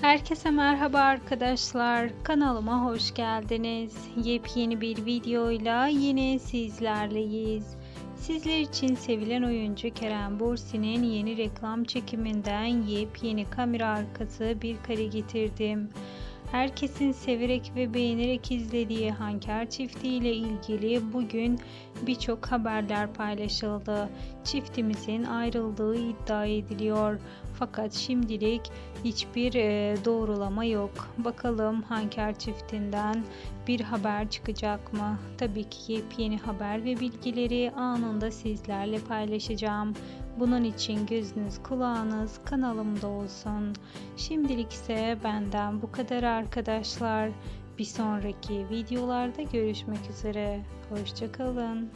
Herkese merhaba arkadaşlar. Kanalıma hoş geldiniz. Yepyeni bir videoyla yine sizlerleyiz. Sizler için sevilen oyuncu Kerem Bürsin'in yeni reklam çekiminden yepyeni kamera arkası bir kare getirdim. Herkesin severek ve beğenerek izlediği Hanker çifti ile ilgili bugün birçok haberler paylaşıldı. Çiftimizin ayrıldığı iddia ediliyor. Fakat şimdilik hiçbir e, doğrulama yok. Bakalım Hanker çiftinden bir haber çıkacak mı? Tabii ki yepyeni haber ve bilgileri anında sizlerle paylaşacağım. Bunun için gözünüz kulağınız kanalımda olsun. Şimdilik ise benden bu kadar arkadaşlar. Bir sonraki videolarda görüşmek üzere. Hoşçakalın.